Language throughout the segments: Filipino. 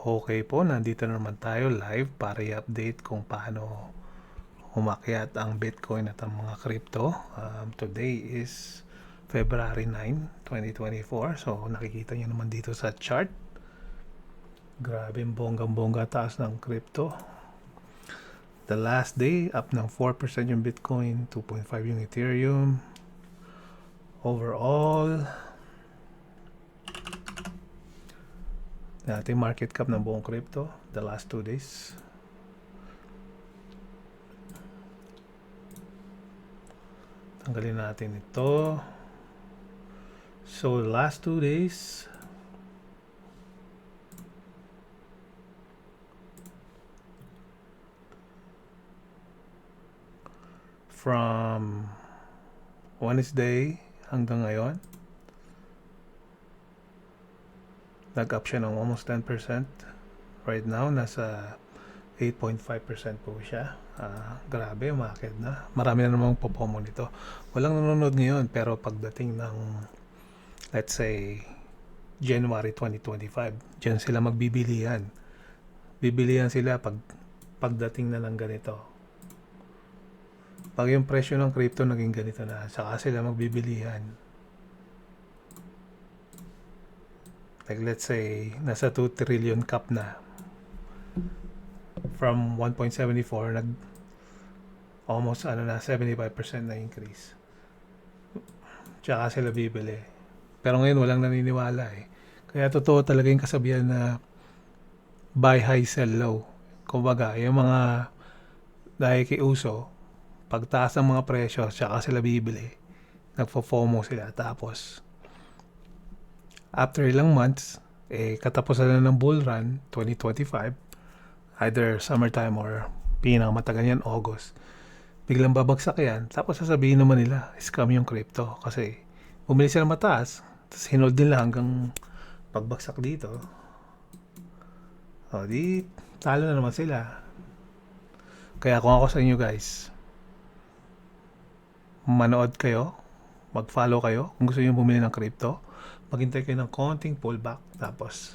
Okay po, nandito na naman tayo live para i-update kung paano umakyat ang Bitcoin at ang mga crypto. Um, today is February 9, 2024. So nakikita nyo naman dito sa chart. Grabe ang bonggang-bongga taas ng crypto. The last day, up ng 4% yung Bitcoin, 2.5 yung Ethereum. Overall, natin market cap ng buong crypto the last two days. Tanggalin natin ito. So, the last two days, from Wednesday hanggang ngayon, nag-up siya ng almost 10%. Right now, nasa 8.5% po siya. Ah, grabe, umakit na. Marami na namang popomo nito. Walang nanonood ngayon, pero pagdating ng, let's say, January 2025, dyan sila magbibilihan. Bibilihan sila pag pagdating na ng ganito. Pag yung presyo ng crypto naging ganito na, saka sila magbibilihan. Like let's say nasa 2 trillion cap na. From 1.74 nag almost ano na 75% na increase. Tsaka sila bibili. Pero ngayon walang naniniwala eh. Kaya totoo talaga yung kasabihan na buy high sell low. Kumbaga yung mga dahil kay uso pagtaas ng mga presyo tsaka sila bibili nagfo-FOMO sila. Tapos after ilang months, eh, katapusan na ng bull run, 2025, either summertime or pinakamatagal yan, August, biglang babagsak yan, tapos sasabihin naman nila, scam yung crypto. Kasi, bumili sila mataas, tapos hinold nila hanggang pagbagsak dito. O, di, talo na naman sila. Kaya kung ako sa inyo guys, manood kayo, mag-follow kayo, kung gusto niyo bumili ng crypto, maghintay kayo ng konting pullback tapos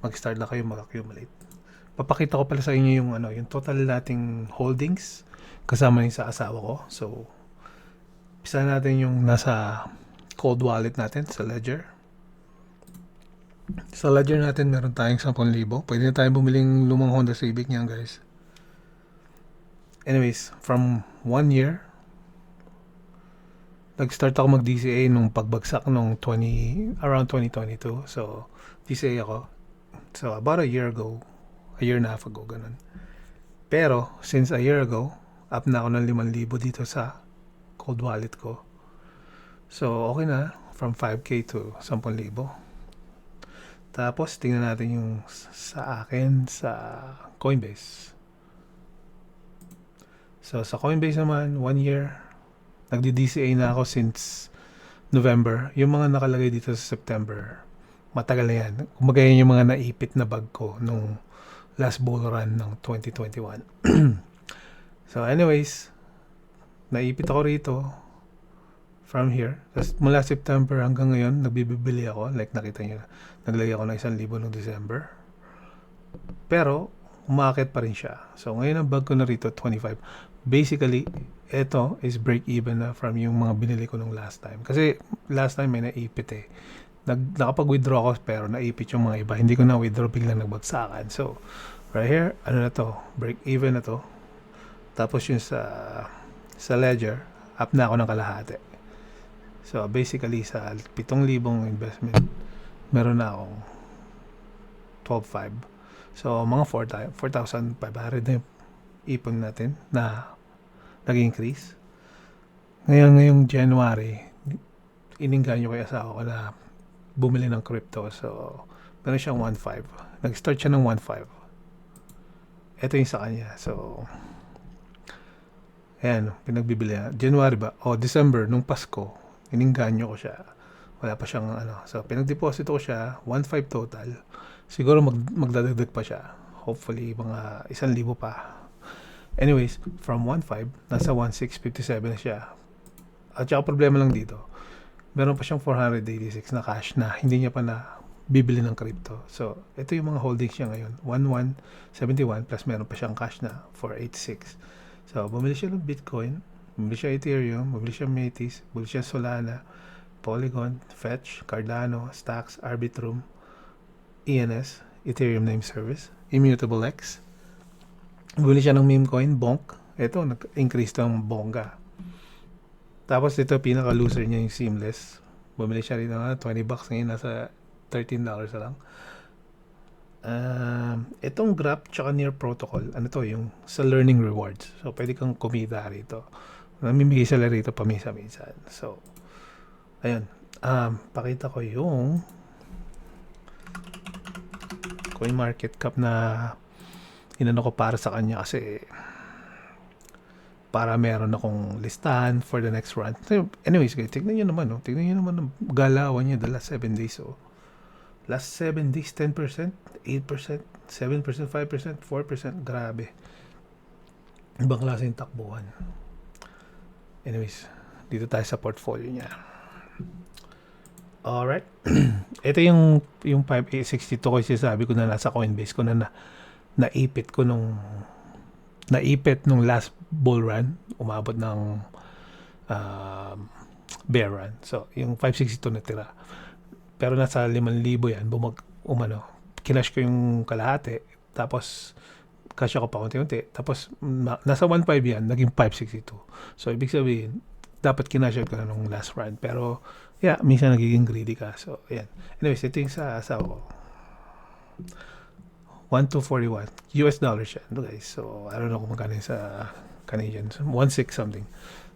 mag-start na kayo mag-accumulate. Papakita ko pala sa inyo yung ano, yung total nating holdings kasama rin sa asawa ko. So, pisa natin yung nasa cold wallet natin sa Ledger. Sa Ledger natin meron tayong 10,000. Pwede na tayong bumiling lumang Honda Civic niyan guys. Anyways, from one year nag-start ako mag-DCA nung pagbagsak nung 20 around 2022. So, DCA ako. So, about a year ago, a year and a half ago, ganun. Pero, since a year ago, up na ako ng 5,000 dito sa cold wallet ko. So, okay na. From 5K to 10,000. Tapos, tingnan natin yung sa akin sa Coinbase. So, sa Coinbase naman, one year, Nagdi-DCA na ako since November. Yung mga nakalagay dito sa September, matagal na yan. Kumbaga yung mga naipit na bag ko nung last bull run ng 2021. so anyways, naipit ako rito from here. Tapos mula September hanggang ngayon, nagbibili ako. Like nakita nyo, naglagay ako ng isang libo noong December. Pero, umakit pa rin siya. So, ngayon ang bag ko na rito, 25. Basically, ito is break even na from yung mga binili ko nung last time. Kasi last time may naipit eh. Nag, nakapag-withdraw ako pero naipit yung mga iba. Hindi ko na withdraw biglang nagbagsakan. So, right here, ano na to? Break even na to. Tapos yung sa sa ledger, up na ako ng kalahati. So, basically sa 7,000 investment, meron na akong 12,500. So, mga 4,500 na yung ipon natin na nag-increase. Ngayon, ngayong January, iningganyo kay asawa ko na bumili ng crypto. So, meron siyang 1.5. Nag-start siya ng 1.5. Ito yung sa kanya. So, ayan, pinagbibili na. January ba? O, December, nung Pasko, iningganyo ko siya. Wala pa siyang ano. So, pinag-deposit ko siya, 1.5 total. Siguro mag magdadagdag pa siya. Hopefully, mga isang libo pa. Anyways, from 1.5, nasa 1.657 na siya. At saka problema lang dito, meron pa siyang 486 na cash na hindi niya pa na bibili ng crypto. So, ito yung mga holdings niya ngayon. 1171 plus meron pa siyang cash na 486. So, bumili siya ng Bitcoin, bumili siya Ethereum, bumili siya Metis, bumili siya Solana, Polygon, Fetch, Cardano, Stacks, Arbitrum, ENS, Ethereum Name Service, Immutable X. Bumili siya ng meme coin, Bonk. Ito, nag-increase ang bongga. Tapos ito, pinaka-loser niya yung Seamless. Bumili siya rin ng 20 bucks ngayon, nasa $13 na lang. Um, itong Graph tsaka Near Protocol, ano to, yung sa learning rewards. So, pwede kang kumita rito. Namimigay sila rito pamisa-minsan. So, ayun. Um, pakita ko yung coin market cap na inano ko para sa kanya kasi para meron akong listahan for the next run. Anyways, guys, tignan nyo naman, no? tignan nyo naman ang galawan niya the last 7 days. So, last 7 days, 10%, 8%, 7%, 5%, 4%. Grabe. Ibang klaseng takbuhan. Anyways, dito tayo sa portfolio niya. Alright. Ito yung yung 5862 ko sinasabi ko na nasa Coinbase ko na, na naipit ko nung naipit nung last bull run, umabot ng um, bear run. So, yung 562 na tira. Pero nasa 5,000 yan, bumag, umano, kinash ko yung kalahati, tapos cash ako pa unti-unti. Tapos, na, nasa 1.5 yan, naging 562. So, ibig sabihin, dapat kinash ko na nung last run. Pero, yeah, minsan nagiging greedy ka. So, ayan. Anyways, ito yung sa asawa ko. 1241 US dollars siya, no, guys. So, I don't know kung magkano sa Canadian. So, 16 something.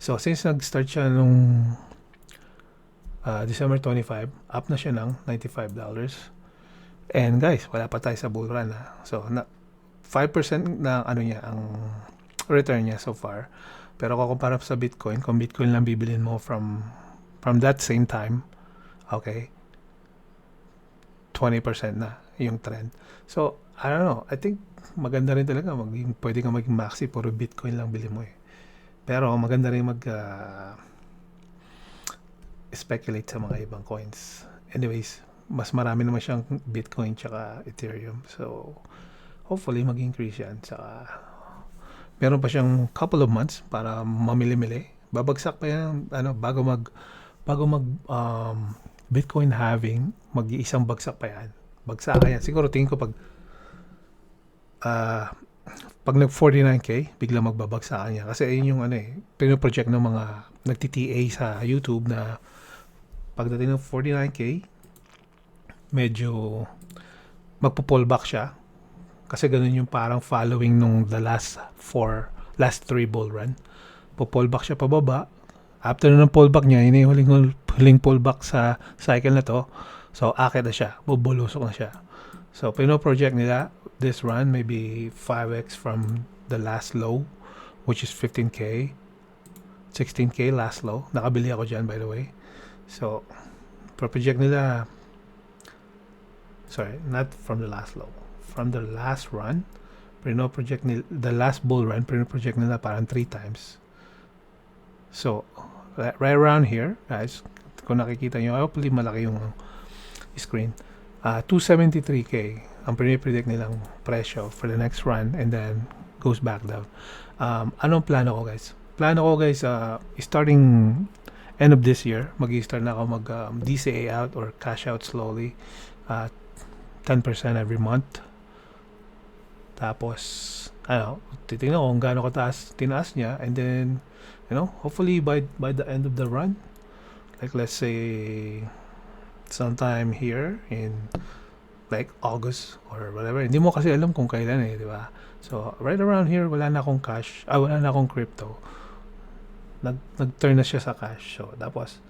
So, since nag-start siya nung uh, December 25, up na siya ng $95. And guys, wala pa tayo sa bull run. Ha? So, na, 5% na ano niya, ang return niya so far. Pero kung kumpara sa Bitcoin, kung Bitcoin lang bibilin mo from from that same time, okay, 20% na yung trend. So, I don't know. I think maganda rin talaga maging pwede kang maging maxi puro Bitcoin lang bili mo eh. Pero maganda rin mag uh, speculate sa mga ibang coins. Anyways, mas marami naman siyang Bitcoin tsaka Ethereum. So, hopefully mag-increase yan. Tsaka, meron pa siyang couple of months para mamili-mili. Babagsak pa yan ano, bago mag bago mag um, Bitcoin halving, mag-iisang bagsak pa yan. Bagsakan yan. Siguro tingin ko pag uh, pag nag 49k, bigla magbabagsakan niya. Kasi ayun yung ano eh, pino-project ng mga nagti-TA sa YouTube na pagdating ng 49k, medyo magpo-pull back siya. Kasi ganun yung parang following nung the last four, last three bull run. Po-pull back siya pababa. After ng pullback niya, yun yung huling, huling pullback sa cycle na to. So, akit na siya. Bubulusok na siya. So, pino-project nila this run maybe 5x from the last low, which is 15k. 16k last low. Nakabili ako dyan, by the way. So, project nila sorry, not from the last low. From the last run, pero project nila, the last bull run, pero project nila parang 3 times. So, right around here, guys, kung nakikita nyo, hopefully malaki yung screen. Uh, 273k ang predict nilang presyo for the next run and then goes back down. Um, anong plano ko guys? Plano ko guys, uh, starting end of this year, mag-start na ako mag um, DCA out or cash out slowly. Uh, 10% every month. Tapos, ano, titingnan ko kung gaano kataas tinaas niya and then, you know, hopefully by by the end of the run, like let's say sometime here in like August or whatever. Hindi mo kasi alam kung kailan eh, di ba? So, right around here, wala na akong cash, ah, wala na akong crypto. Nag, nag-turn na siya sa cash. So, tapos,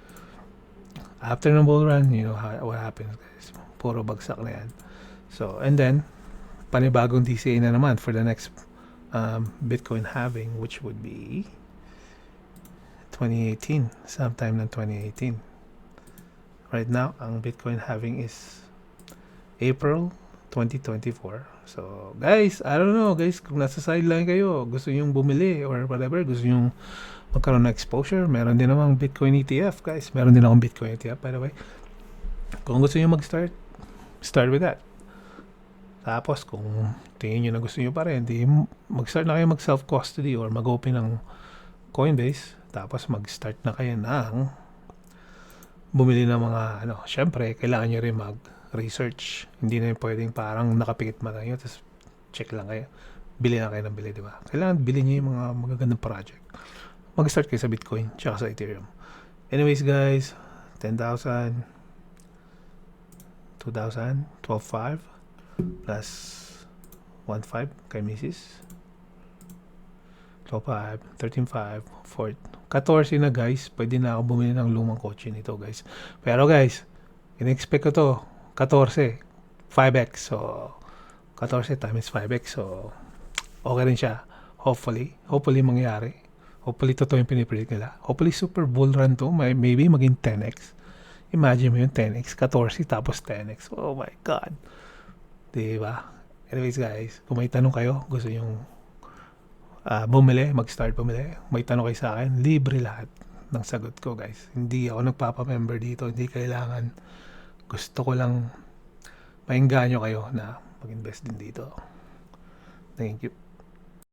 after ng bull run, you know how, what happens, guys. Puro bagsak na yan. So, and then, panibagong DCA na naman for the next um, Bitcoin halving, which would be 2018, sometime ng 2018. Right now, ang Bitcoin halving is April 2024. So, guys, I don't know, guys, kung nasa sideline kayo, gusto niyo bumili or whatever, gusto niyo magkaroon ng exposure, meron din namang Bitcoin ETF, guys. Meron din akong Bitcoin ETF, by the way. Kung gusto niyo mag-start, start with that. Tapos, kung tingin nyo na gusto nyo pa rin, di mag-start na kayo mag self-custody or mag-open ng Coinbase. Tapos, mag-start na kayo ng bumili ng mga, ano, syempre, kailangan nyo rin mag-research. Hindi na yung pwedeng parang nakapikit mata nyo, tapos check lang kayo. Bili na kayo ng bili, di ba? Kailangan bilhin nyo yung mga magagandang project. Mag-start kayo sa Bitcoin, tsaka sa Ethereum. Anyways, guys, 10,000, 2,000, 12,500 plus 1,500 kay Mrs. 12,500, 13,500, 4, 14 na guys. Pwede na ako bumili ng lumang kotse nito guys. Pero guys, in-expect ko to, 14, 5x. So, 14 times 5x. So, okay rin siya. Hopefully. Hopefully mangyari. Hopefully totoo yung pinipredict nila. Hopefully super bull run to. May, maybe maging 10x. Imagine mo yung 10x, 14 tapos 10x. Oh my God. Diba? Anyways guys, kung may tanong kayo, gusto yung ah, bumili, mag-start bumili, may tanong kayo sa akin, libre lahat ng sagot ko guys. Hindi ako nagpapa-member dito, hindi kailangan. Gusto ko lang maingganyo kayo na mag-invest din dito. Thank you.